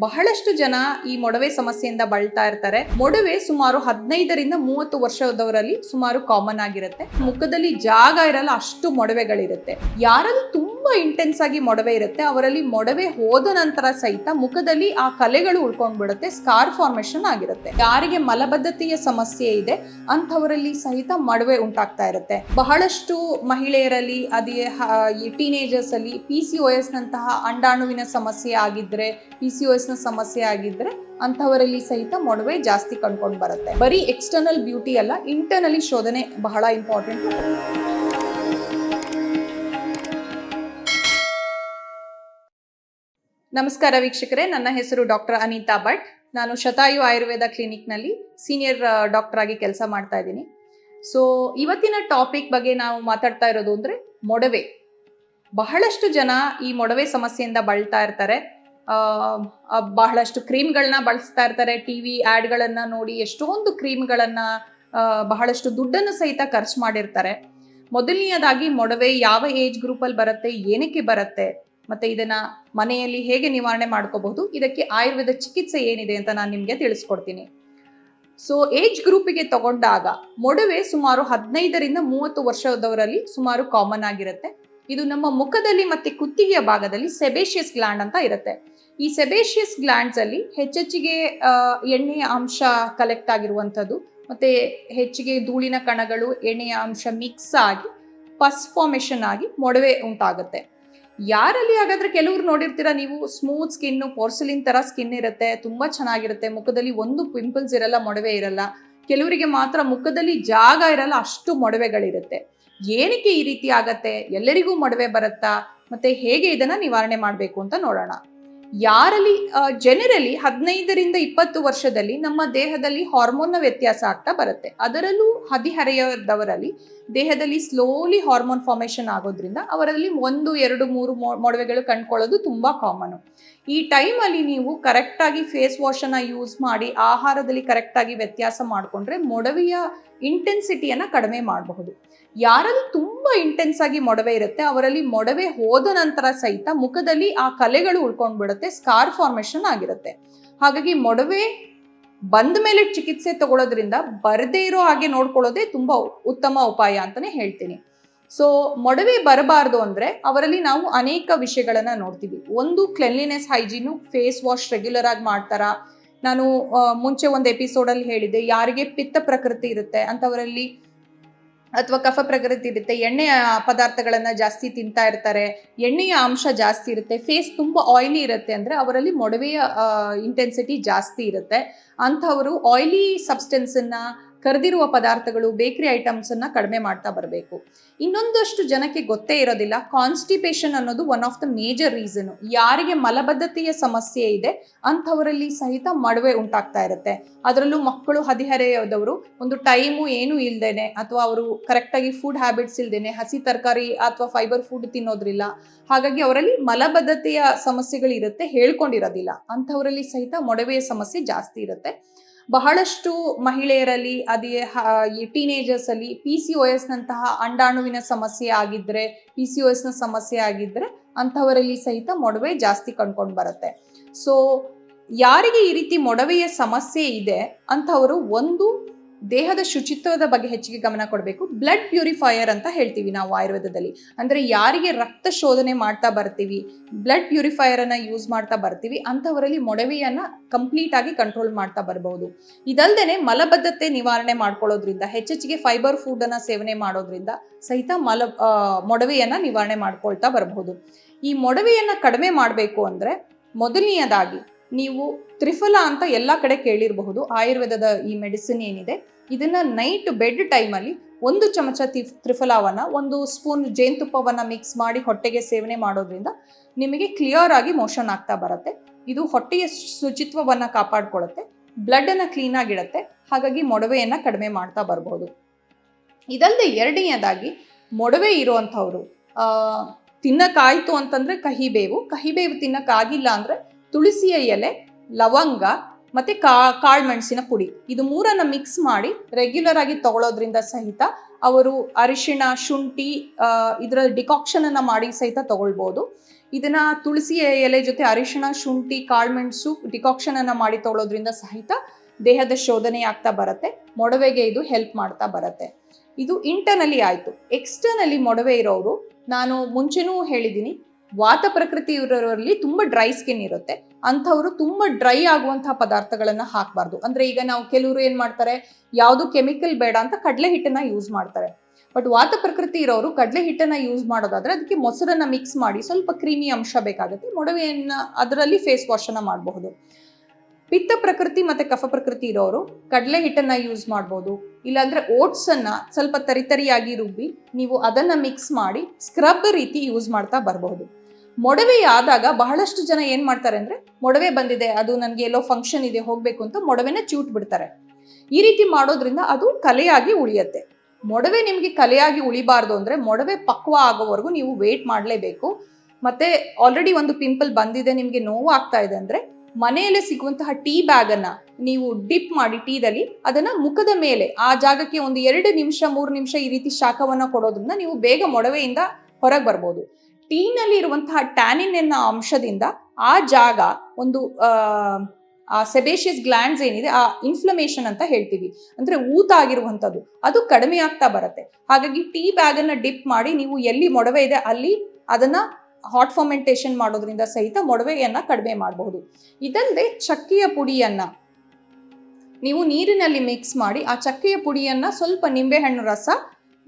ಬಹಳಷ್ಟು ಜನ ಈ ಮೊಡವೆ ಸಮಸ್ಯೆಯಿಂದ ಬಳಲ್ತಾ ಇರ್ತಾರೆ. ಮೊಡವೆ ಸುಮಾರು ಹದಿನೈದರಿಂದ ಮೂವತ್ತು ವರ್ಷದವರಲ್ಲಿ ಸುಮಾರು ಕಾಮನ್ ಆಗಿರುತ್ತೆ. ಮುಖದಲ್ಲಿ ಜಾಗ ಇರಲ್ಲ ಅಷ್ಟು ಮೊಡವೆಗಳಿರುತ್ತೆ. ಯಾರಲ್ಲಿ ಇಂಟೆನ್ಸ್ ಆಗಿ ಮೊಡವೆ ಇರುತ್ತೆ. ಅವರಲ್ಲಿ ಮೊಡವೆ ಹೋದ ನಂತರ ಸಹಿತ ಮುಖದಲ್ಲಿ ಆ ಕಲೆಗಳು ಉಳ್ಕೊಂಡ್ಬಿಡುತ್ತೆ ಸ್ಕಾರ್ ಫಾರ್ಮೇಶನ್ ಆಗಿರುತ್ತೆ. ಯಾರಿಗೆ ಮಲಬದ್ಧತೆಯ ಸಮಸ್ಯೆ ಇದೆ, ಅಂಥವರಲ್ಲಿ ಸಹಿತ ಮೊಡವೆ ಉಂಟಾಗ್ತಾ ಇರುತ್ತೆ. ಬಹಳಷ್ಟು ಮಹಿಳೆಯರಲ್ಲಿ, ಅದೇ ಟೀನೇಜರ್ಸ್ ಅಲ್ಲಿ ಪಿ ಸಿ ಒ ಎಸ್ ನಂತಹ ಅಂಡಾಣುವಿನ ಸಮಸ್ಯೆ ಆಗಿದ್ರೆ ಪಿ ಸಿ ಒ ಎಸ್ನ ಸಮಸ್ಯೆ ಆಗಿದ್ರೆ ಅಂಥವರಲ್ಲಿ ಸಹಿತ ಮೊಡವೆ ಜಾಸ್ತಿ ಕಂಡ್ಕೊಂಡು ಬರುತ್ತೆ. ಬರೀ ಎಕ್ಸ್ಟರ್ನಲ್ ಬ್ಯೂಟಿ ಅಲ್ಲ ಇಂಟರ್ನಲಿ ಶೋಧನೆ ಬಹಳ ಇಂಪಾರ್ಟೆಂಟ್ ನಮಸ್ಕಾರ ವೀಕ್ಷಕರೇ, ನನ್ನ ಹೆಸರು ಡಾಕ್ಟರ್ ಅನಿತಾ ಭಟ್. ನಾನು ಶತಾಯು ಆಯುರ್ವೇದ ಕ್ಲಿನಿಕ್ನಲ್ಲಿ ಸೀನಿಯರ್ ಡಾಕ್ಟರ್ ಆಗಿ ಕೆಲಸ ಮಾಡ್ತಾ ಇದ್ದೀನಿ. ಸೊ ಇವತ್ತಿನ ಟಾಪಿಕ್ ಬಗ್ಗೆ ನಾವು ಮಾತಾಡ್ತಾ ಇರೋದು ಅಂದ್ರೆ ಮೊಡವೆ. ಬಹಳಷ್ಟು ಜನ ಈ ಮೊಡವೆ ಸಮಸ್ಯೆಯಿಂದ ಬಳಲ್ತಾ ಇರ್ತಾರೆ. ಬಹಳಷ್ಟು ಕ್ರೀಮ್ಗಳನ್ನ ಬಳಸ್ತಾ ಇರ್ತಾರೆ. ಟಿ ವಿ ಆ್ಯಡ್ಗಳನ್ನು ನೋಡಿ ಎಷ್ಟೊಂದು ಕ್ರೀಮ್ಗಳನ್ನು ಬಹಳಷ್ಟು ದುಡ್ಡನ್ನು ಸಹಿತ ಖರ್ಚು ಮಾಡಿರ್ತಾರೆ. ಮೊದಲನೆಯದಾಗಿ ಮೊಡವೆ ಯಾವ ಏಜ್ ಗ್ರೂಪಲ್ಲಿ ಬರುತ್ತೆ, ಏನಕ್ಕೆ ಬರುತ್ತೆ ಮತ್ತೆ ಇದನ್ನ ಮನೆಯಲ್ಲಿ ಹೇಗೆ ನಿವಾರಣೆ ಮಾಡ್ಕೋಬಹುದು, ಇದಕ್ಕೆ ಆಯುರ್ವೇದ ಚಿಕಿತ್ಸೆ ಏನಿದೆ ಅಂತ ನಾನು ನಿಮಗೆ ತಿಳಿಸ್ಕೊಡ್ತೀನಿ. ಸೊ ಏಜ್ ಗ್ರೂಪಿಗೆ ತಗೊಂಡಾಗ ಮೊಡವೆ ಸುಮಾರು ಹದಿನೈದರಿಂದ ಮೂವತ್ತು ವರ್ಷದವರಲ್ಲಿ ಸುಮಾರು ಕಾಮನ್ ಆಗಿರುತ್ತೆ. ಇದು ನಮ್ಮ ಮುಖದಲ್ಲಿ ಮತ್ತೆ ಕುತ್ತಿಗೆಯ ಭಾಗದಲ್ಲಿ ಸೆಬೇಷಿಯಸ್ ಗ್ಲ್ಯಾಂಡ್ ಅಂತ ಇರುತ್ತೆ. ಈ ಸೆಬೇಷಿಯಸ್ ಗ್ಲ್ಯಾಂಡ್ಸ್ ಅಲ್ಲಿ ಹೆಚ್ಚೆಚ್ಚಿಗೆ ಎಣ್ಣೆಯ ಅಂಶ ಕಲೆಕ್ಟ್ ಆಗಿರುವಂಥದ್ದು, ಮತ್ತೆ ಹೆಚ್ಚಿಗೆ ಧೂಳಿನ ಕಣಗಳು, ಎಣ್ಣೆಯ ಅಂಶ ಮಿಕ್ಸ್ ಆಗಿ ಪಸ್ ಫಾರ್ಮೇಷನ್ ಆಗಿ ಮೊಡವೆ ಉಂಟಾಗುತ್ತೆ. ಯಾರಲ್ಲಿ ಹಾಗಾದ್ರೆ ಕೆಲವ್ರು ನೋಡಿರ್ತೀರಾ, ನೀವು ಸ್ಮೂತ್ ಸ್ಕಿನ್ ಪೋರ್ಸಲಿನ್ ತರ ಸ್ಕಿನ್ ಇರುತ್ತೆ, ತುಂಬಾ ಚೆನ್ನಾಗಿರುತ್ತೆ, ಮುಖದಲ್ಲಿ ಒಂದು ಪಿಂಪಲ್ಸ್ ಇರಲ್ಲ, ಮೊಡವೆ ಇರಲ್ಲ. ಕೆಲವರಿಗೆ ಮಾತ್ರ ಮುಖದಲ್ಲಿ ಜಾಗ ಇರಲ್ಲ, ಅಷ್ಟು ಮೊಡವೆಗಳಿರುತ್ತೆ. ಏನಕ್ಕೆ ಈ ರೀತಿ ಆಗತ್ತೆ? ಎಲ್ಲರಿಗೂ ಮೊಡವೆ ಬರುತ್ತಾ? ಮತ್ತೆ ಹೇಗೆ ಇದನ್ನ ನಿವಾರಣೆ ಮಾಡಬೇಕು ಅಂತ ನೋಡೋಣ. ಯಾರಲ್ಲಿ ಜನರಲಿ ಹದಿನೈದರಿಂದ ಇಪ್ಪತ್ತು ವರ್ಷದಲ್ಲಿ ನಮ್ಮ ದೇಹದಲ್ಲಿ ಹಾರ್ಮೋನ್ನ ವ್ಯತ್ಯಾಸ ಆಗ್ತಾ ಬರುತ್ತೆ. ಅದರಲ್ಲೂ ಹದಿಹರೆಯದವರಲ್ಲಿ ದೇಹದಲ್ಲಿ ಸ್ಲೋಲಿ ಹಾರ್ಮೋನ್ ಫಾರ್ಮೇಷನ್ ಆಗೋದ್ರಿಂದ ಅವರಲ್ಲಿ ಒಂದು, ಎರಡು, ಮೂರು ಮೊಡವೆಗಳು ಕಂಡುಕೊಳ್ಳೋದು ತುಂಬಾ ಕಾಮನ್ ಈ ಟೈಮಲ್ಲಿ ನೀವು ಕರೆಕ್ಟಾಗಿ ಫೇಸ್ ವಾಶನ್ನು ಯೂಸ್ ಮಾಡಿ ಆಹಾರದಲ್ಲಿ ಕರೆಕ್ಟಾಗಿ ವ್ಯತ್ಯಾಸ ಮಾಡಿಕೊಂಡ್ರೆ ಮೊಡವೆಯ ಇಂಟೆನ್ಸಿಟಿಯನ್ನು ಕಡಿಮೆ ಮಾಡಬಹುದು. ಯಾರಲ್ಲಿ ತುಂಬಾ ಇಂಟೆನ್ಸ್ ಆಗಿ ಮೊಡವೆ ಇರುತ್ತೆ, ಅವರಲ್ಲಿ ಮೊಡವೆ ಹೋದ ನಂತರ ಸಹಿತ ಮುಖದಲ್ಲಿ ಆ ಕಲೆಗಳು ಉಳ್ಕೊಂಡ್ಬಿಡುತ್ತೆ ಸ್ಕಾರ್ ಫಾರ್ಮೇಷನ್ ಆಗಿರುತ್ತೆ. ಹಾಗಾಗಿ ಮೊಡವೆ ಬಂದ ಮೇಲೆ ಚಿಕಿತ್ಸೆ ತಗೊಳ್ಳೋದ್ರಿಂದ ಬರದೇ ಇರೋ ಹಾಗೆ ನೋಡ್ಕೊಳ್ಳೋದೇ ತುಂಬಾ ಉತ್ತಮ ಉಪಾಯ ಅಂತಾನೆ ಹೇಳ್ತೀನಿ. ಸೊ ಮೊಡವೆ ಬರಬಾರ್ದು ಅಂದರೆ ಅವರಲ್ಲಿ ನಾವು ಅನೇಕ ವಿಷಯಗಳನ್ನು ನೋಡ್ತೀವಿ. ಒಂದು cleanliness hygiene face wash regular ಆಗಿ ಮಾಡ್ತಾರಾ? ನಾನು ಮುಂಚೆ ಒಂದು ಎಪಿಸೋಡಲ್ಲಿ ಹೇಳಿದೆ ಯಾರಿಗೆ ಪಿತ್ತ ಪ್ರಕೃತಿ ಇರುತ್ತೆ, ಅಂಥವರಲ್ಲಿ ಅಥವಾ ಕಫ ಪ್ರಕೃತಿ ಇರುತ್ತೆ ಎಣ್ಣೆಯ ಪದಾರ್ಥಗಳನ್ನು ಜಾಸ್ತಿ ತಿಂತಾ ಇರ್ತಾರೆ, ಎಣ್ಣೆಯ ಅಂಶ ಜಾಸ್ತಿ ಇರುತ್ತೆ ಫೇಸ್ ತುಂಬ ಆಯ್ಲಿ ಇರುತ್ತೆ ಅಂದರೆ ಅವರಲ್ಲಿ ಮೊಡವೆಯ ಇಂಟೆನ್ಸಿಟಿ ಜಾಸ್ತಿ ಇರುತ್ತೆ. ಅಂಥವರು ಆಯ್ಲಿ ಸಬ್ಸ್ಟೆನ್ಸನ್ನು ಕರೆದಿರುವ ಪದಾರ್ಥಗಳು ಬೇಕರಿ ಐಟಮ್ಸನ್ನು ಕಡಿಮೆ ಮಾಡ್ತಾ ಬರಬೇಕು. ಇನ್ನೊಂದಷ್ಟು ಜನಕ್ಕೆ ಗೊತ್ತೇ ಇರೋದಿಲ್ಲ ಕಾನ್ಸ್ಟಿಪೇಷನ್ ಅನ್ನೋದು one of the major reason ಯಾರಿಗೆ ಮಲಬದ್ಧತೆಯ ಸಮಸ್ಯೆ ಇದೆ, ಅಂಥವರಲ್ಲಿ ಸಹಿತ ಮೊಡವೆ ಉಂಟಾಗ್ತಾ ಇರುತ್ತೆ. ಅದರಲ್ಲೂ ಮಕ್ಕಳು ಹದಿಹರೆಯದವರು, ಒಂದು ಟೈಮು ಏನು ಇಲ್ದೇನೆ, ಅಥವಾ ಅವರು ಕರೆಕ್ಟಾಗಿ ಫುಡ್ ಹ್ಯಾಬಿಟ್ಸ್ ಇಲ್ದೇನೆ, ಹಸಿ ತರಕಾರಿ ಅಥವಾ ಫೈಬರ್ ಫುಡ್ ತಿನ್ನೋದ್ರಿಲ್ಲ. ಹಾಗಾಗಿ ಅವರಲ್ಲಿ ಮಲಬದ್ಧತೆಯ ಸಮಸ್ಯೆಗಳಿರುತ್ತೆ ಹೇಳ್ಕೊಂಡಿರೋದಿಲ್ಲ. ಅಂಥವರಲ್ಲಿ ಸಹಿತ ಮೊಡವೆಯ ಸಮಸ್ಯೆ ಜಾಸ್ತಿ ಇರುತ್ತೆ. ಬಹಳಷ್ಟು ಮಹಿಳೆಯರಲ್ಲಿ, ಅದೇ ಟೀನೇಜರ್ಸ್ ಅಲ್ಲಿ ಪಿ ಸಿ ಒ ಎಸ್ ನಂತಹ ಅಂಡಾಣುವಿನ ಸಮಸ್ಯೆ ಆಗಿದ್ರೆ ಪಿ ಸಿ ಒ ಎಸ್ನ ಸಮಸ್ಯೆ ಆಗಿದ್ರೆ ಅಂಥವರಲ್ಲಿ ಸಹಿತ ಮೊಡವೆ ಜಾಸ್ತಿ ಕಂಡ್ಕೊಂಡು ಬರುತ್ತೆ. ಸೊ ಯಾರಿಗೆ ಈ ರೀತಿ ಮೊಡವೆಯ ಸಮಸ್ಯೆ ಇದೆ, ಅಂಥವರು ಒಂದು ದೇಹದ ಶುಚಿತ್ವದ ಬಗ್ಗೆ ಹೆಚ್ಚಿಗೆ ಗಮನ ಕೊಡಬೇಕು. ಬ್ಲಡ್ ಪ್ಯೂರಿಫೈಯರ್ ಅಂತ ಹೇಳ್ತೀವಿ ನಾವು ಆಯುರ್ವೇದದಲ್ಲಿ. ಅಂದರೆ ಯಾರಿಗೆ ರಕ್ತ ಶೋಧನೆ ಮಾಡ್ತಾ ಬರ್ತೀವಿ, ಬ್ಲಡ್ ಪ್ಯೂರಿಫೈಯರ್ ಅನ್ನ ಯೂಸ್ ಮಾಡ್ತಾ ಬರ್ತೀವಿ, ಅಂಥವರಲ್ಲಿ ಮೊಡವೆಯನ್ನು ಕಂಪ್ಲೀಟ್ ಆಗಿ ಕಂಟ್ರೋಲ್ ಮಾಡ್ತಾ ಬರಬಹುದು ಇದಲ್ದೇನೆ ಮಲಬದ್ಧತೆ ನಿವಾರಣೆ ಮಾಡ್ಕೊಳ್ಳೋದ್ರಿಂದ, ಹೆಚ್ಚೆಚ್ಚಿಗೆ ಫೈಬರ್ ಫುಡ್ ಸೇವನೆ ಮಾಡೋದ್ರಿಂದ ಸಹಿತ ಮಲ ಮೊಡವೆಯನ್ನ ನಿವಾರಣೆ ಮಾಡ್ಕೊಳ್ತಾ ಬರಬಹುದು ಈ ಮೊಡವೆಯನ್ನು ಕಡಿಮೆ ಮಾಡಬೇಕು ಅಂದ್ರೆ ಮೊದಲನೆಯದಾಗಿ ನೀವು ತ್ರಿಫಲ ಅಂತ ಎಲ್ಲ ಕಡೆ ಕೇಳಿರಬಹುದು. ಆಯುರ್ವೇದದ ಈ ಮೆಡಿಸಿನ್ ಏನಿದೆ, ಇದನ್ನ ನೈಟ್ ಬೆಡ್ ಟೈಮಲ್ಲಿ ಒಂದು ಚಮಚ ತ್ರಿಫಲವನ್ನ, ಒಂದು ಸ್ಪೂನ್ ಜೇನುತುಪ್ಪವನ್ನ ಮಿಕ್ಸ್ ಮಾಡಿ ಹೊಟ್ಟೆಗೆ ಸೇವನೆ ಮಾಡೋದ್ರಿಂದ ನಿಮಗೆ ಕ್ಲಿಯರ್ ಆಗಿ ಮೋಷನ್ ಆಗ್ತಾ ಬರುತ್ತೆ. ಇದು ಹೊಟ್ಟೆಯ ಶುಚಿತ್ವವನ್ನ ಕಾಪಾಡಿಕೊಳ್ಳುತ್ತೆ ಬ್ಲಡ್ ಅನ್ನ ಕ್ಲೀನ್ ಆಗಿಡುತ್ತೆ, ಹಾಗಾಗಿ ಮೊಡವೆಯನ್ನ ಕಡಿಮೆ ಮಾಡ್ತಾ ಬರಬಹುದು. ಇದಲ್ಲದೆ ಎರಡನೆಯದಾಗಿ ಮೊಡವೆ ಇರುವಂಥವ್ರು ಕಹಿ ಅಂತಂದ್ರೆ ಕಹಿಬೇವು. ಕಹಿಬೇವು ತಿನ್ನಕ್ಕಾಗಿಲ್ಲ ಅಂದ್ರೆ ತುಳಸಿಯ ಎಲೆ, ಲವಂಗ ಮತ್ತೆ ಕಾ ಕಾಳುಮೆಣಸಿನ ಪುಡಿ. ಇದು ಮೂರನ್ನ ಮಿಕ್ಸ್ ಮಾಡಿ ರೆಗ್ಯುಲರ್ ಆಗಿ ತಗೊಳ್ಳೋದ್ರಿಂದ ಸಹಿತ ಅವರು ಅರಿಶಿಣ, ಶುಂಠಿ ಇದರ ಡಿಕಾಕ್ಷನನ್ನು ಮಾಡಿ ಸಹಿತ ತಗೊಳ್ಬೋದು. ಇದನ್ನ ತುಳಸಿ ಎಲೆ ಜೊತೆ ಅರಿಶಿಣ, ಶುಂಠಿ ಕಾಳುಮೆಣಸು ಡಿಕಾಕ್ಷನ್ ಅನ್ನ ಮಾಡಿ ತಗೊಳ್ಳೋದ್ರಿಂದ ಸಹಿತ ದೇಹದ ಶೋಧನೆ ಆಗ್ತಾ ಬರುತ್ತೆ. ಮೊಡವೆಗೆ ಇದು ಹೆಲ್ಪ್ ಮಾಡ್ತಾ ಬರುತ್ತೆ. ಇದು ಇಂಟರ್ನಲಿ ಆಯಿತು. ಎಕ್ಸ್ಟರ್ನಲಿ ಮೊಡವೆ ಇರೋರು ನಾನು ಮುಂಚೆನೂ ಹೇಳಿದ್ದೀನಿ ವಾತ ಪ್ರಕೃತಿ ಇರೋರಲ್ಲಿ ತುಂಬ ಡ್ರೈ ಸ್ಕಿನ್ ಇರುತ್ತೆ. ಅಂಥವ್ರು ತುಂಬ ಡ್ರೈ ಆಗುವಂತಹ ಪದಾರ್ಥಗಳನ್ನು ಹಾಕಬಾರ್ದು. ಅಂದ್ರೆ ಈಗ ನಾವು ಕೆಲವರು ಏನು ಮಾಡ್ತಾರೆ, ಯಾವುದು ಕೆಮಿಕಲ್ ಬೇಡ ಅಂತ ಕಡಲೆ ಹಿಟ್ಟನ್ನ ಯೂಸ್ ಮಾಡ್ತಾರೆ. ಬಟ್ ವಾತ ಪ್ರಕೃತಿ ಇರೋರು ಕಡಲೆ ಹಿಟ್ಟನ್ನ ಯೂಸ್ ಮಾಡೋದಾದ್ರೆ ಅದಕ್ಕೆ ಮೊಸರನ್ನ ಮಿಕ್ಸ್ ಮಾಡಿ ಸ್ವಲ್ಪ ಕ್ರೀಮಿ ಅಂಶ ಬೇಕಾಗುತ್ತೆ. ಮೊಡವೆಯನ್ನ ಅದರಲ್ಲಿ ಫೇಸ್ ವಾಶನ್ನು ಮಾಡಬಹುದು. ಪಿತ್ತ ಪ್ರಕೃತಿ ಮತ್ತೆ ಕಫ ಪ್ರಕೃತಿ ಇರೋರು ಕಡಲೆ ಹಿಟ್ಟನ್ನ ಯೂಸ್ ಮಾಡ್ಬೋದು. ಇಲ್ಲಾಂದರೆ ಓಟ್ಸನ್ನು ಸ್ವಲ್ಪ ತರಿತರಿಯಾಗಿ ರುಬ್ಬಿ ನೀವು ಅದನ್ನ ಮಿಕ್ಸ್ ಮಾಡಿ ಸ್ಕ್ರಬ್ ರೀತಿ ಯೂಸ್ ಮಾಡ್ತಾ ಬರಬಹುದು ಮೊಡವೆ ಆದಾಗ ಬಹಳಷ್ಟು ಜನ ಏನು ಮಾಡ್ತಾರೆ ಅಂದ್ರೆ ಮೊಡವೆ ಬಂದಿದೆ, ಅದು ನನಗೆ ಎಲ್ಲೋ ಫಂಕ್ಷನ್ ಇದೆ, ಹೋಗ್ಬೇಕು ಅಂತ ಮೊಡವೆನ ಚೂಟ್ ಬಿಡ್ತಾರೆ. ಈ ರೀತಿ ಮಾಡೋದ್ರಿಂದ ಅದು ಕಲೆಯಾಗಿ ಉಳಿಯುತ್ತೆ. ಮೊಡವೆ ನಿಮಗೆ ಕಲೆಯಾಗಿ ಉಳಿಬಾರ್ದು ಅಂದ್ರೆ ಮೊಡವೆ ಪಕ್ವ ಆಗೋವರೆಗೂ ನೀವು ವೇಟ್ ಮಾಡಲೇಬೇಕು. ಮತ್ತೆ ಆಲ್ರೆಡಿ ಒಂದು ಪಿಂಪಲ್ ಬಂದಿದೆ, ನಿಮಗೆ ನೋವು ಆಗ್ತಾ ಇದೆ ಅಂದ್ರೆ ಮನೆಯಲ್ಲೇ ಸಿಗುವಂತಹ ಟೀ ಬ್ಯಾಗ್ ಅನ್ನ ನೀವು ಡಿಪ್ ಮಾಡಿ ಟೀದಲ್ಲಿ ಅದನ್ನ ಮುಖದ ಮೇಲೆ ಆ ಜಾಗಕ್ಕೆ ಒಂದು ಎರಡು ನಿಮಿಷ ಮೂರು ನಿಮಿಷ ಈ ರೀತಿ ಶಾಖವನ್ನ ಕೊಡೋದ್ರಿಂದ ನೀವು ಬೇಗ ಮೊಡವೆಯಿಂದ ಹೊರಗೆ ಬರ್ಬೋದು. ಟೀನಲ್ಲಿ ಇರುವಂತಹ ಟ್ಯಾನಿನ್ ಎನ್ನ ಅಂಶದಿಂದ ಆ ಜಾಗ ಒಂದು ಆ, ಆ ಸೆಬೇಷಿಯಸ್ ಗ್ಲ್ಯಾಂಡ್ಸ್ ಏನಿದೆ ಆ ಇನ್ಫ್ಲಮೇಷನ್ ಅಂತ ಹೇಳ್ತೀವಿ. ಅಂದ್ರೆ ಊತ ಆಗಿರುವಂಥದ್ದು. ಅದು ಕಡಿಮೆ ಆಗ್ತಾ ಬರುತ್ತೆ. ಹಾಗಾಗಿ ಟೀ ಬ್ಯಾಗ್ ಅನ್ನ ಡಿಪ್ ಮಾಡಿ ನೀವು ಎಲ್ಲಿ ಮೊಡವೆ ಇದೆ ಅಲ್ಲಿ ಅದನ್ನ ಹಾಟ್ ಫರ್ಮೆಂಟೇಷನ್ ಮಾಡೋದ್ರಿಂದ ಸಹಿತ ಮೊಡವೆಯನ್ನ ಕಡಿಮೆ ಮಾಡಬಹುದು. ಇದಲ್ಲದೆ ಚಕ್ಕೆಯ ಪುಡಿಯನ್ನ ನೀವು ನೀರಿನಲ್ಲಿ ಮಿಕ್ಸ್ ಮಾಡಿ ಆ ಚಕ್ಕೆಯ ಪುಡಿಯನ್ನ ಸ್ವಲ್ಪ ನಿಂಬೆಹಣ್ಣು ರಸ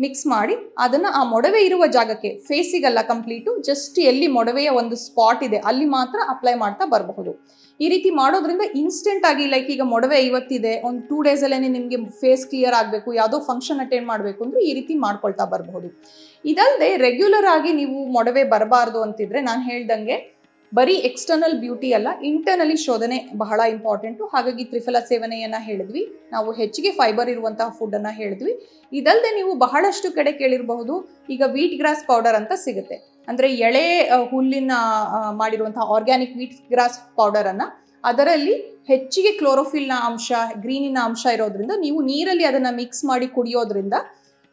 ಮಿಕ್ಸ್ ಮಾಡಿ ಅದನ್ನು ಆ ಮೊಡವೆ ಇರುವ ಜಾಗಕ್ಕೆ ಫೇಸಿಗಲ್ಲ ಕಂಪ್ಲೀಟು ಜಸ್ಟ್ ಎಲ್ಲಿ ಮೊಡವೆಯ ಒಂದು ಸ್ಪಾಟ್ ಇದೆ, ಅಲ್ಲಿ ಮಾತ್ರ ಅಪ್ಲೈ ಮಾಡ್ತಾ ಬರಬಹುದು. ಈ ರೀತಿ ಮಾಡೋದ್ರಿಂದ ಇನ್ಸ್ಟೆಂಟ್ ಆಗಿ ಲೈಕ್ ಈಗ ಮೊಡವೆ ಇವತ್ತಿದೆ ಒಂದು ಟೂ ಡೇಸ್ ಅಲ್ಲೇ ನಿಮಗೆ ಫೇಸ್ ಕ್ಲಿಯರ್ ಆಗಬೇಕು, ಯಾವುದೋ ಫಂಕ್ಷನ್ ಅಟೆಂಡ್ ಮಾಡಬೇಕು ಅಂದರೆ ಈ ರೀತಿ ಮಾಡ್ಕೊಳ್ತಾ ಬರಬಹುದು. ಇದಲ್ಲದೆ ರೆಗ್ಯುಲರ್ ಆಗಿ ನೀವು ಮೊಡವೆ ಬರಬಾರ್ದು ಅಂತಿದ್ರೆ ನಾನು ಹೇಳ್ದಂಗೆ ಬರೀ ಎಕ್ಸ್ಟರ್ನಲ್ ಬ್ಯೂಟಿ ಅಲ್ಲ ಇಂಟರ್ನಲಿ ಶೋಧನೆ ಬಹಳ ಇಂಪಾರ್ಟೆಂಟು ಹಾಗಾಗಿ ತ್ರಿಫಲ ಸೇವನೆಯನ್ನು ಹೇಳಿದ್ವಿ. ನಾವು ಹೆಚ್ಚಿಗೆ ಫೈಬರ್ ಇರುವಂತಹ ಫುಡ್ಡನ್ನು ಹೇಳಿದ್ವಿ. ಇದಲ್ಲದೆ ನೀವು ಬಹಳಷ್ಟು ಕಡೆ ಕೇಳಿರಬಹುದು, ಈಗ ವೀಟ್ ಗ್ರಾಸ್ ಪೌಡರ್ ಅಂತ ಸಿಗುತ್ತೆ. ಅಂದರೆ ಎಳೆ ಹುಲ್ಲಿನ ಮಾಡಿರುವಂತಹ ಆರ್ಗ್ಯಾನಿಕ್ ವೀಟ್ ಗ್ರಾಸ್ ಪೌಡರನ್ನು ಅದರಲ್ಲಿ ಹೆಚ್ಚಿಗೆ ಕ್ಲೋರೋಫಿಲ್ನ ಅಂಶ ಗ್ರೀನಿನ ಅಂಶ ಇರೋದ್ರಿಂದ ನೀವು ನೀರಲ್ಲಿ ಅದನ್ನು ಮಿಕ್ಸ್ ಮಾಡಿ ಕುಡಿಯೋದ್ರಿಂದ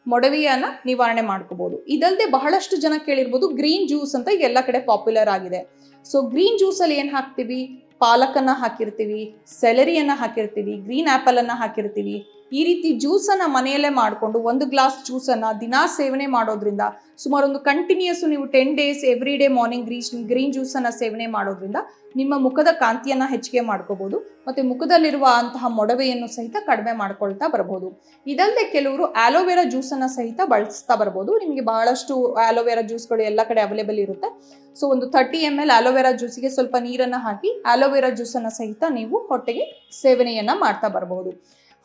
ಮೊಡವೆಯನ್ನು ನಿವಾರಣೆ ಮಾಡ್ಕೋಬೋದು. ಇದಲ್ಲದೆ ಬಹಳಷ್ಟು ಜನ ಕೇಳಿರ್ಬೋದು ಗ್ರೀನ್ ಜ್ಯೂಸ್ ಅಂತ ಎಲ್ಲ ಕಡೆ ಪಾಪ್ಯುಲರ್ ಆಗಿದೆ. ಸೊ ಗ್ರೀನ್ ಜ್ಯೂಸಲ್ಲಿ ಏನು ಹಾಕ್ತೀವಿ? ಪಾಲಕನ್ನು ಹಾಕಿರ್ತೀವಿ ಸೆಲರಿಯನ್ನ ಹಾಕಿರ್ತೀವಿ ಗ್ರೀನ್ ಆ್ಯಪಲನ್ನು ಹಾಕಿರ್ತೀವಿ. ಈ ರೀತಿ ಜ್ಯೂಸನ್ನು ಮನೆಯಲ್ಲೇ ಮಾಡಿಕೊಂಡು ಒಂದು ಗ್ಲಾಸ್ ಜ್ಯೂಸನ್ನು ದಿನಾ ಸೇವನೆ ಮಾಡೋದ್ರಿಂದ ಸುಮಾರು ಒಂದು ಕಂಟಿನ್ಯೂಸ್ ನೀವು ten days every day morning grease green ಜ್ಯೂಸನ್ನು ಸೇವನೆ ಮಾಡೋದ್ರಿಂದ ನಿಮ್ಮ ಮುಖದ ಕಾಂತಿಯನ್ನ ಹೆಚ್ಚಿಗೆ ಮಾಡ್ಕೋಬೋದು ಮತ್ತೆ ಮುಖದಲ್ಲಿರುವ ಅಂತಹ ಮೊಡವೆಯನ್ನು ಸಹಿತ ಕಡಿಮೆ ಮಾಡ್ಕೊಳ್ತಾ ಬರಬಹುದು. ಇದಲ್ಲದೆ ಕೆಲವರು ಆಲೋವೆರಾ ಜ್ಯೂಸನ್ನು ಸಹಿತ ಬಳಸ್ತಾ ಬರ್ಬೋದು ನಿಮಗೆ ಬಹಳಷ್ಟು ಆಲೋವೆರಾ ಜ್ಯೂಸ್ಗಳು ಎಲ್ಲ ಕಡೆ ಅವೈಲೇಬಲ್ ಇರುತ್ತೆ. ಸೊ ಒಂದು thirty M L aloe vera ಜ್ಯೂಸಿಗೆ ಸ್ವಲ್ಪ ನೀರನ್ನು ಹಾಕಿ ಆಲೋವೆರಾ ಜ್ಯೂಸನ್ನು ಸಹಿತ ನೀವು ಹೊಟ್ಟೆಗೆ ಸೇವನೆಯನ್ನು ಮಾಡ್ತಾ ಬರಬಹುದು.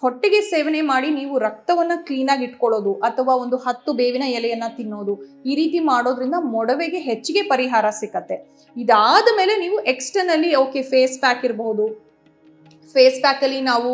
ಹೊಟ್ಟೆಗೆ ಸೇವನೆ ಮಾಡಿ ನೀವು ರಕ್ತವನ್ನ ಕ್ಲೀನಾಗಿ ಇಟ್ಕೊಳ್ಳೋದು ಅಥವಾ ಒಂದು ಹತ್ತು ಬೇವಿನ ಎಲೆಯನ್ನ ತಿನ್ನೋದು ಈ ರೀತಿ ಮಾಡೋದ್ರಿಂದ ಮೊಡವೆಗೆ ಹೆಚ್ಚಿಗೆ ಪರಿಹಾರ ಸಿಕ್ಕತ್ತೆ. ಇದಾದ ಮೇಲೆ ನೀವು ಎಕ್ಸ್ಟರ್ನಲ್ಲಿ ಓಕೆ ಫೇಸ್ ಪ್ಯಾಕ್ ಇರಬಹುದು. ಫೇಸ್ ಪ್ಯಾಕಲ್ಲಿ ನಾವು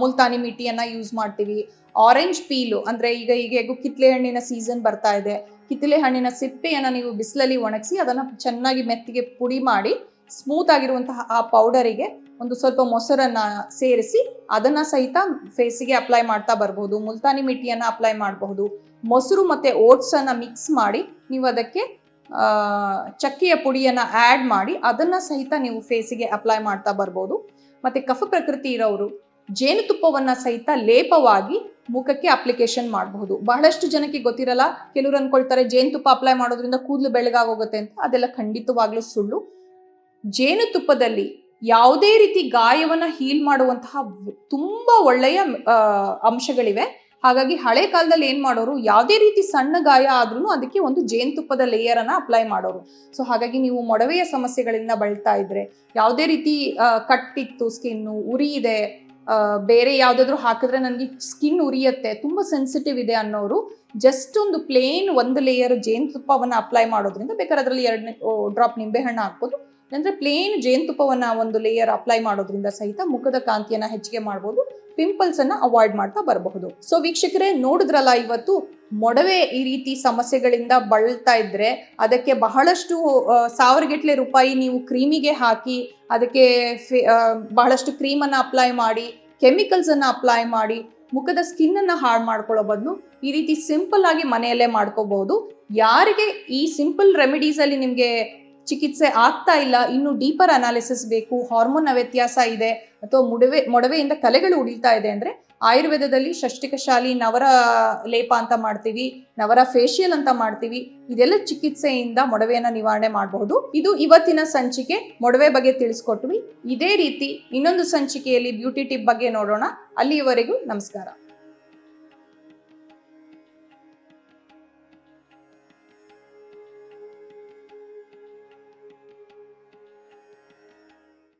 ಮುಲ್ತಾನಿ ಮಿಟಿಯನ್ನ ಯೂಸ್ ಮಾಡ್ತೀವಿ. ಆರೆಂಜ್ ಪೀಲು ಅಂದ್ರೆ ಈಗ ಈಗ ಹೇಗೂ ಕಿತ್ಲೆ ಹಣ್ಣಿನ ಸೀಸನ್ ಬರ್ತಾ ಇದೆ. ಕಿತ್ತಲೆ ಹಣ್ಣಿನ ಸಿಪ್ಪೆಯನ್ನ ನೀವು ಬಿಸಿಲಲ್ಲಿ ಒಣಗಿಸಿ ಅದನ್ನ ಚೆನ್ನಾಗಿ ಮೆತ್ತಿಗೆ ಪುಡಿ ಮಾಡಿ ಸ್ಮೂತ್ ಆಗಿರುವಂತಹ ಆ ಪೌಡರಿಗೆ ಒಂದು ಸ್ವಲ್ಪ ಮೊಸರನ್ನ ಸೇರಿಸಿ ಅದನ್ನ ಸಹಿತ ಫೇಸಿಗೆ ಅಪ್ಲೈ ಮಾಡ್ತಾ ಬರ್ಬೋದು, ಮುಲ್ತಾನಿ ಮಿಟ್ಟಿಯನ್ನ ಅಪ್ಲೈ ಮಾಡಬಹುದು. ಮೊಸರು ಮತ್ತೆ ಓಟ್ಸ್ ಅನ್ನ ಮಿಕ್ಸ್ ಮಾಡಿ ನೀವು ಅದಕ್ಕೆ ಚಕ್ಕೆಯ ಪುಡಿಯನ್ನ ಆ್ಯಡ್ ಮಾಡಿ ಅದನ್ನ ಸಹಿತ ನೀವು ಫೇಸಿಗೆ ಅಪ್ಲೈ ಮಾಡ್ತಾ ಬರ್ಬೋದು. ಮತ್ತೆ ಕಫ ಪ್ರಕೃತಿ ಇರೋರು, ಜೇನುತುಪ್ಪವನ್ನ ಸಹಿತ ಲೇಪವಾಗಿ ಮುಖಕ್ಕೆ ಅಪ್ಲಿಕೇಶನ್ ಮಾಡಬಹುದು. ಬಹಳಷ್ಟು ಜನಕ್ಕೆ ಗೊತ್ತಿರಲ್ಲ, ಕೆಲವರು ಅನ್ಕೊಳ್ತಾರೆ ಜೇನುತುಪ್ಪ ಅಪ್ಲೈ ಮಾಡೋದ್ರಿಂದ ಕೂದಲು ಬೆಳಗಾಗೋಗುತ್ತೆ ಅಂತ, ಅದೆಲ್ಲ ಖಂಡಿತವಾಗ್ಲೂ ಸುಳ್ಳು. ಜೇನುತುಪ್ಪದಲ್ಲಿ ಯಾವುದೇ ರೀತಿ ಗಾಯವನ್ನ ಹೀಲ್ ಮಾಡುವಂತಹ ತುಂಬ ಒಳ್ಳೆಯ ಅಂಶಗಳಿವೆ. ಹಾಗಾಗಿ ಹಳೆ ಕಾಲದಲ್ಲಿ ಏನು ಮಾಡೋರು, ಯಾವುದೇ ರೀತಿ ಸಣ್ಣ ಗಾಯ ಆದ್ರೂ ಅದಕ್ಕೆ ಒಂದು ಜೇನುತುಪ್ಪದ ಲೇಯರ್ ಅಪ್ಲೈ ಮಾಡೋರು. ಸೊ ಹಾಗಾಗಿ ನೀವು ಮೊಡವೆಯ ಸಮಸ್ಯೆಗಳಿಂದ ಬಳಲ್ತಾ ಇದ್ರೆ, ಯಾವುದೇ ರೀತಿ ಕಟ್ಟಿತ್ತು ಸ್ಕಿನ್ನು ಉರಿ ಇದೆ ಬೇರೆ ಯಾವುದಾದ್ರೂ ಹಾಕಿದ್ರೆ ನನಗೆ ಸ್ಕಿನ್ ಉರಿಯತ್ತೆ, ತುಂಬಾ ಸೆನ್ಸಿಟಿವ್ ಇದೆ ಅನ್ನೋರು ಜಸ್ಟ್ ಒಂದು ಪ್ಲೇನ್ ಒಂದು ಲೇಯರ್ ಜೇನುತುಪ್ಪವನ್ನ ಅಪ್ಲೈ ಮಾಡೋದ್ರಿಂದ ಬೇಕಾದ್ರೆ ಅದರಲ್ಲಿ ಎರಡು ಡ್ರಾಪ್ ನಿಂಬೆಹಣ್ಣು ಹಾಕ್ಬೋದು. ಅಂದ್ರೆ ಪ್ಲೇನ್ ಜೇನುತುಪ್ಪವನ್ನು ಒಂದು ಲೇಯರ್ ಅಪ್ಲೈ ಮಾಡೋದ್ರಿಂದ ಸಹಿತ ಮುಖದ ಕಾಂತಿಯನ್ನ ಹೆಚ್ಚಿಗೆ ಮಾಡ್ಬೋದು ಪಿಂಪಲ್ಸ್ ಅನ್ನ ಅವಾಯ್ಡ್ ಮಾಡ್ತಾ ಬರಬಹುದು. ಸೊ ವೀಕ್ಷಕರೇ, ನೋಡಿದ್ರಲ್ಲ ಇವತ್ತು ಮೊಡವೆ ಈ ರೀತಿ ಸಮಸ್ಯೆಗಳಿಂದ ಬಳಲ್ತಾ ಇದ್ರೆ ಅದಕ್ಕೆ ಬಹಳಷ್ಟು ಸಾವಿರಗಟ್ಟಲೆ ರೂಪಾಯಿ ನೀವು ಕ್ರೀಮಿಗೆ ಹಾಕಿ ಅದಕ್ಕೆ ಬಹಳಷ್ಟು ಕ್ರೀಮನ್ನು ಅಪ್ಲೈ ಮಾಡಿ ಕೆಮಿಕಲ್ಸ್ ಅನ್ನ ಅಪ್ಲೈ ಮಾಡಿ, ಮುಖದ ಸ್ಕಿನ್ ಅನ್ನ ಹಾಳು ಮಾಡ್ಕೊಳ್ಳೋ ಬದಲು ಈ ರೀತಿ ಸಿಂಪಲ್ ಆಗಿ ಮನೆಯಲ್ಲೇ ಮಾಡ್ಕೋಬಹುದು ಯಾರಿಗೆ ಈ ಸಿಂಪಲ್ ರೆಮಿಡೀಸ್ ಅಲ್ಲಿ ನಿಮಗೆ ಚಿಕಿತ್ಸೆ ಆಗ್ತಾ ಇಲ್ಲ, ಇನ್ನು ಡೀಪರ್ ಅನಾಲಿಸಿಸ್ ಬೇಕು ಹಾರ್ಮೋನ್ನ ವ್ಯತ್ಯಾಸ ಇದೆ, ಅಥವಾ ಮೊಡವೆ, ಮೊಡವೆಯಿಂದ ಕಲೆಗಳು ಉಳಿತಾ ಇದೆ ಅಂದ್ರೆ ಆಯುರ್ವೇದದಲ್ಲಿ ಷಷ್ಟಿಕಶಾಲಿ ನವರ ಲೇಪ ಅಂತ ಮಾಡ್ತೀವಿ, ನವರ ಫೇಶಿಯಲ್ ಅಂತ ಮಾಡ್ತೀವಿ, ಇದೆಲ್ಲ ಚಿಕಿತ್ಸೆಯಿಂದ ಮೊಡವೆಯನ್ನ ನಿವಾರಣೆ ಮಾಡಬಹುದು ಇದು ಇವತ್ತಿನ ಸಂಚಿಕೆ, ಮೊಡವೆ ಬಗ್ಗೆ ತಿಳಿಸ್ಕೊಟ್ವಿ. ಇದೇ ರೀತಿ ಇನ್ನೊಂದು ಸಂಚಿಕೆಯಲ್ಲಿ ಬ್ಯೂಟಿ ಟಿಪ್ ಬಗ್ಗೆ ನೋಡೋಣ. ಅಲ್ಲಿಯವರೆಗೂ ನಮಸ್ಕಾರ.